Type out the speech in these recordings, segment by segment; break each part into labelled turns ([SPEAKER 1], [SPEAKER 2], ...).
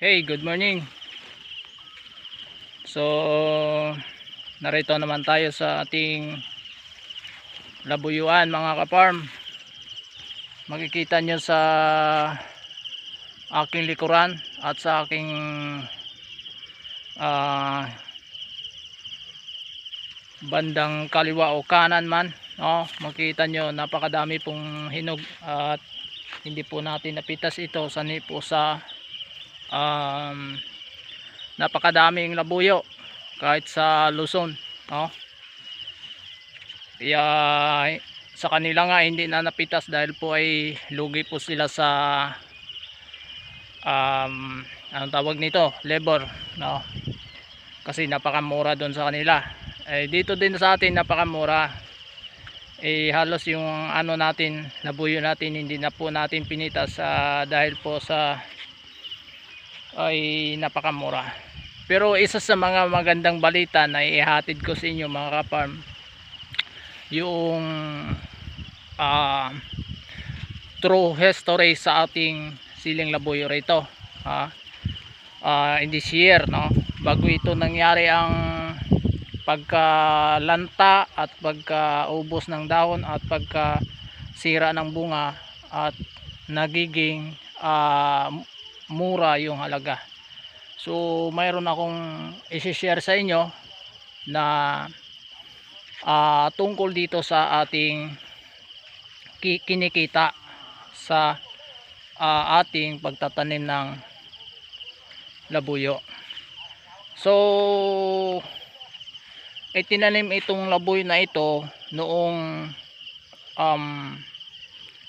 [SPEAKER 1] Hey, good morning. So, narito naman tayo sa ating labuyuan mga kaparm. Makikita nyo sa aking likuran at sa aking ah, bandang kaliwa o kanan man. No, makita nyo napakadami pong hinog at hindi po natin napitas ito sani po sa um, napakadaming labuyo kahit sa Luzon no? kaya sa kanila nga hindi na napitas dahil po ay lugi po sila sa um, anong tawag nito labor no? kasi napakamura doon sa kanila eh, dito din sa atin napakamura eh halos yung ano natin labuyo natin hindi na po natin pinitas ah, dahil po sa ay napakamura. Pero isa sa mga magandang balita na ihatid ko sa inyo mga kaparm yung ah, true history sa ating siling labuyo rito ha? Ah, in this year no? Bago ito nangyari ang pagkalanta at pagkaubos ng dahon at pagka sira ng bunga at nagiging ah, mura yung halaga so mayroon akong isi-share sa inyo na ah, tungkol dito sa ating ki- kinikita sa ah, ating pagtatanim ng labuyo so itinanim itong labuyo na ito noong um,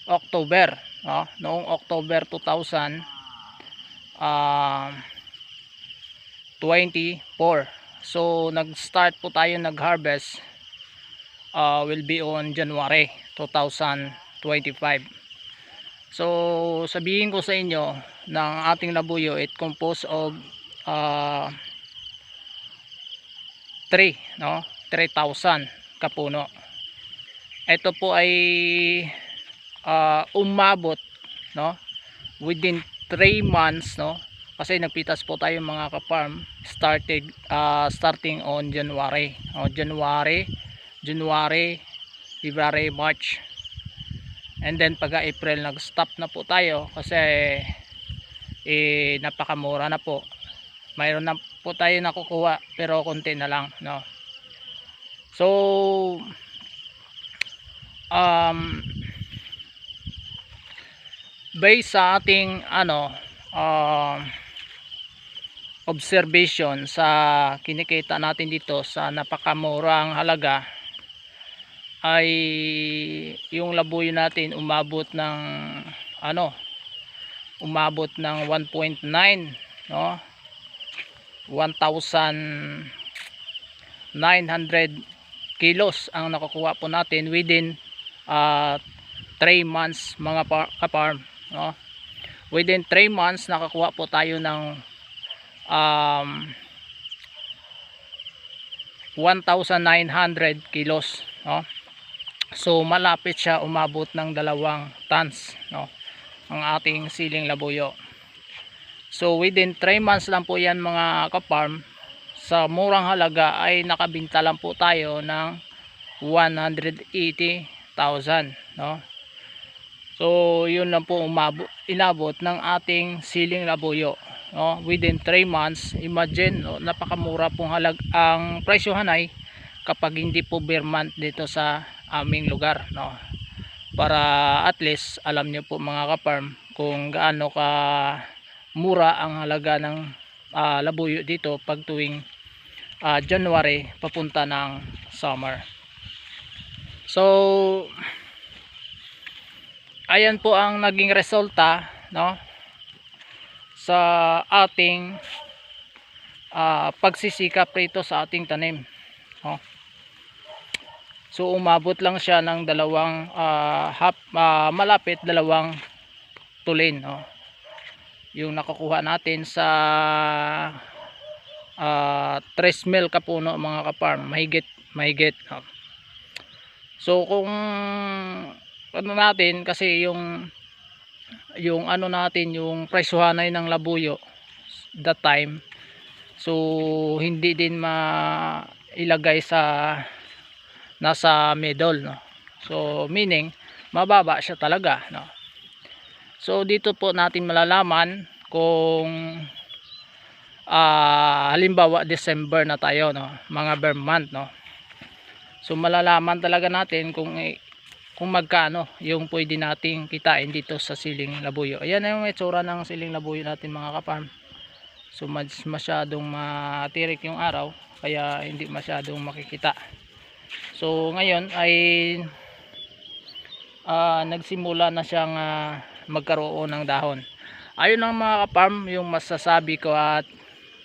[SPEAKER 1] October no? noong October 2000 ah 24 so nag start po tayo nag harvest uh, will be on January 2025 so sabihin ko sa inyo ng ating labuyo it composed of uh, 3 no? 3,000 kapuno. Ito po ay uh, umabot no? within 3 months no? Kasi nagpitas po tayo mga ka-farm started uh, starting on January. O January January February March. And then pag April nag stop na po tayo kasi eh napakamura na po. Mayroon na po tayo nakukuha pero konti na lang no? So um based sa ating ano um observation sa kinikita natin dito sa napakamurang halaga ay yung labuyo natin umabot ng ano umabot ng 1.9 no? 1,900 kilos ang nakukuha po natin within uh, 3 months mga kaparm no? within 3 months nakakuha po tayo ng um, 1,900 kilos no? so malapit siya umabot ng dalawang tons no? ang ating siling labuyo So within 3 months lang po yan mga kaparm sa murang halaga ay nakabinta lang po tayo ng 180,000 no. So yun lang po umabot inabot ng ating siling labuyo no? Within 3 months imagine no, napakamura pong halag ang presyohan ay kapag hindi po bear month dito sa aming lugar no? Para at least alam niyo po mga kaparm kung gaano ka mura ang halaga ng ah, labuyo dito pag tuwing ah, January papunta ng summer. So ayan po ang naging resulta no sa ating ah, pagsisikap rito sa ating tanim no? so umabot lang siya ng dalawang ah, hap, ah, malapit dalawang tulin no? yung nakukuha natin sa uh, 3 mil kapuno mga kaparm mahigit mahigit no? so kung ano natin kasi yung yung ano natin yung presyohanay ng labuyo the time. So hindi din mailagay sa nasa middle no? So meaning mababa siya talaga no? So dito po natin malalaman kung ah halimbawa December na tayo no? Mga bear month no? So malalaman talaga natin kung kung magkano yung pwede nating kitain dito sa siling labuyo. Ayan na yung itsura ng siling labuyo natin mga kaparm so mas masyadong matirik yung araw kaya hindi masyadong makikita. So ngayon ay ah, nagsimula na siyang ah, magkaroon ng dahon. Ayun ang mga kaparm yung masasabi ko at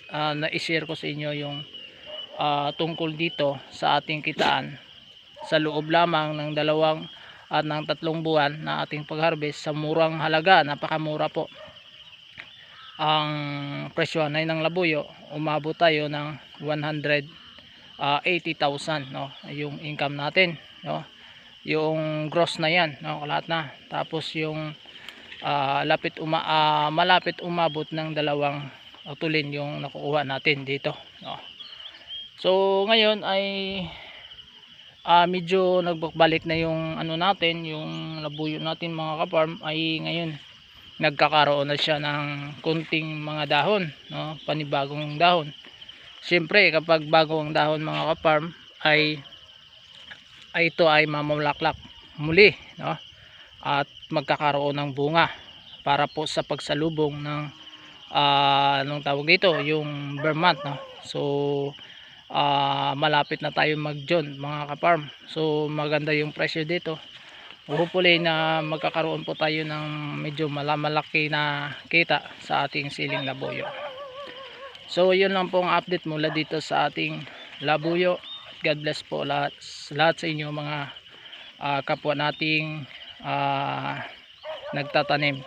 [SPEAKER 1] ah, na-share ko sa inyo yung ah, tungkol dito sa ating kitaan. Sa loob lamang ng dalawang at ng tatlong buwan na ating pag-harvest sa murang halaga, napakamura po. Ang presyo na ng labuyo umabot tayo ng 180,000 no? Yung income natin no? Yung gross na yan no? Lahat na. Tapos yung ah, lapit uma ah, malapit umabot ng dalawang tulin yung nakukuha natin dito no? So ngayon ay ah medyo nagbalik na yung ano natin yung labuyo natin mga kaparm ay ngayon nagkakaroon na siya ng kunting mga dahon no? Panibagong dahon. Siyempre kapag bago ang dahon mga kaparm ay ay ito ay mamulaklak muli no? At magkakaroon ng bunga para po sa pagsalubong ng ah anong tawag dito? Yung Vermont no? So ah malapit na tayo mag John mga kaparm so maganda yung presyo dito. Hopefully na magkakaroon po tayo ng medyo malamalaki na kita sa ating siling labuyo. So yun lang po ang update mula dito sa ating labuyo. God bless po lahat, lahat sa inyo mga ah, kapwa nating ah, nagtatanim